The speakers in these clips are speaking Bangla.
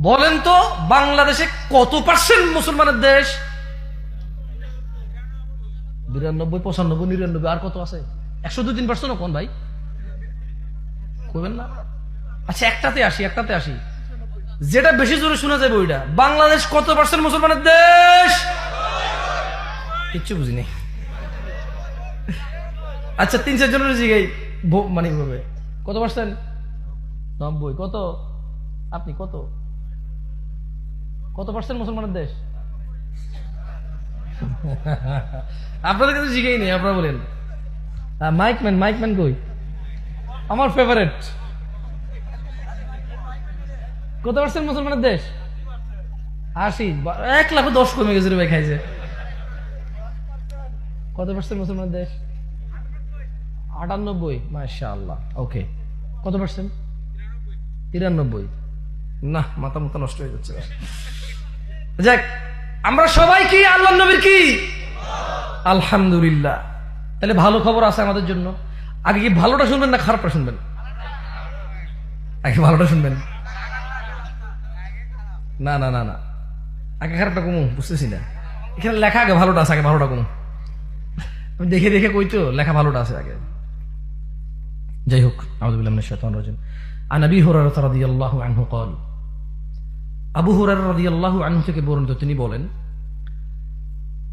বলেন তো, বাংলাদেশে কত পার্সেন্ট মুসলমানের দেশ? বিরানব্বই, পঁচানব্বই, নিরানব্বই, আর কত আছে? একশো দু তিন পার্সেন্ট কোন ভাই। কইবেন না। আচ্ছা একটাতে আসি একটাতে আসি। যেটা বেশি জোরে শোনা যাবে ওইটা। বাংলাদেশ কত পার্সেন্ট মুসলমানের দেশ? কিচ্ছু বুঝিনি। আচ্ছা তিন চারজনের জিগাই ভো- মানে কত পার্সেন্ট নব্বই, কত? আপনি কত? কত পার্সেন্ট মুসলমানের দেশ? আপনাদের কাছে জিগাই নেই, আপনারা বলেন। মাইকম্যান মাইকম্যান কই? আমার ফেভারেট কত পার্সেন্ট মুসলমানের দেশ? আশি এক লাখ দশ কমে গেছে ভাই, খাইছে। কত পার্সেন্ট মুসলমানের দেশ? আটানব্বই মাশা আল্লাহ ওকে কত পার্সেন্ট তিরানব্বই। না, মাথা মাথা নষ্ট হয়ে যাচ্ছে। যাক, আমরা সবাই কি? আল্লাহ নবীর কি? আলহামদুলিল্লাহ। তাহলে ভালো খবর আছে আমাদের জন্য। আগে কি ভালোটা শুনবেন না খারাপটা শুনবেন? আগে ভালোটা শুনবেন। না না না না। আগে খারাপটা কমু, বুঝতেছি না। এখানে লেখা আগে ভালোটা আছে, আগে ভালোটা কমু। আমি দেখে দেখে কই তো, লেখা ভালোটা আছে আগে। যাই হোক আউদুল্লাহ শেতন রজন আনবি হরার তারা দিয়ে আল্লাহ আনহু কল আবু হুরায়রা রাদিয়াল্লাহু আনহু থেকে বর্ণিত, তিনি বলেন,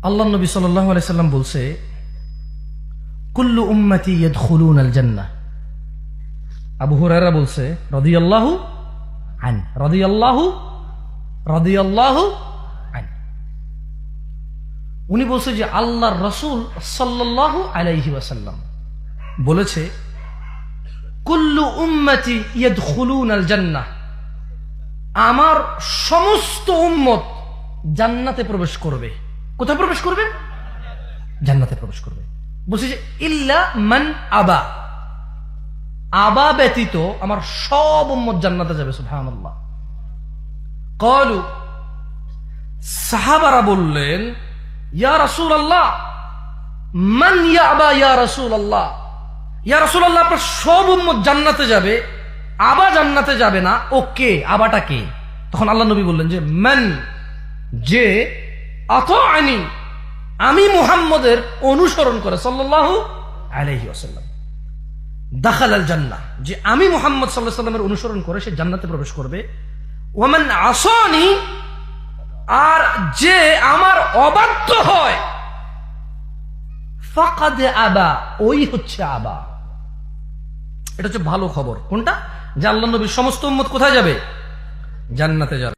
আল্লাহ নবী সাল্লাল্লাহু আলাইহি সাল্লাম বলছে, কুল্লু উম্মতি ইয়াদখুলুন আল জান্নাহ আবু হুরায়রা বলছে, রাদিয়াল্লাহু আন, রাদিয়াল্লাহু রাদিয়াল্লাহু আন। উনি বলছে যে, আল্লাহর রসুল সাল্লাল্লাহু আলাইহি ওয়াসাল্লাম বলেছে, কুল্লু উম্মতি ইয়াদখুলুন আল জান্নাহ আমার সমস্ত উম্মত জান্নাতে প্রবেশ করবে। কোথায় প্রবেশ করবে? জান্নাতে প্রবেশ করবে। বলছে যে, ইল্লা মান আবা। আবা ব্যতীত আমার সব উম্মত জান্নাতে যাবে, সুবহানাল্লাহ। কলু, সাহাবারা বললেন, ইয়া রাসূল আল্লাহ মান ইয়া আবা ইয়া রাসূল আল্লাহ ইয়া রাসূল আল্লাহ আপনার সব উম্মত জান্নাতে যাবে। আবা জান্নাতে যাবে না, ও কে? আবাটা কে? তখন আল্লাহ নবী বললেন যে, মান যে আত আনি আমি মুহাম্মদের অনুসরণ করে, সাল্লাল্লাহু আলাইহি ওয়াসাল্লাম দাখাল আল জান্নাহ, যে আমি মুহাম্মদ আলাইহি সাল্লামের অনুসরণ করে, সে জান্নাতে প্রবেশ করবে। ওমান আসনি, আর যে আমার অবাধ্য হয়, ফাকাদে আবা, ওই হচ্ছে আবা। এটা হচ্ছে ভালো খবর। কোনটা? যে আল্লাহ নবীর সমস্ত উম্মত কোথায় যাবে? জান্নাতে যাবে।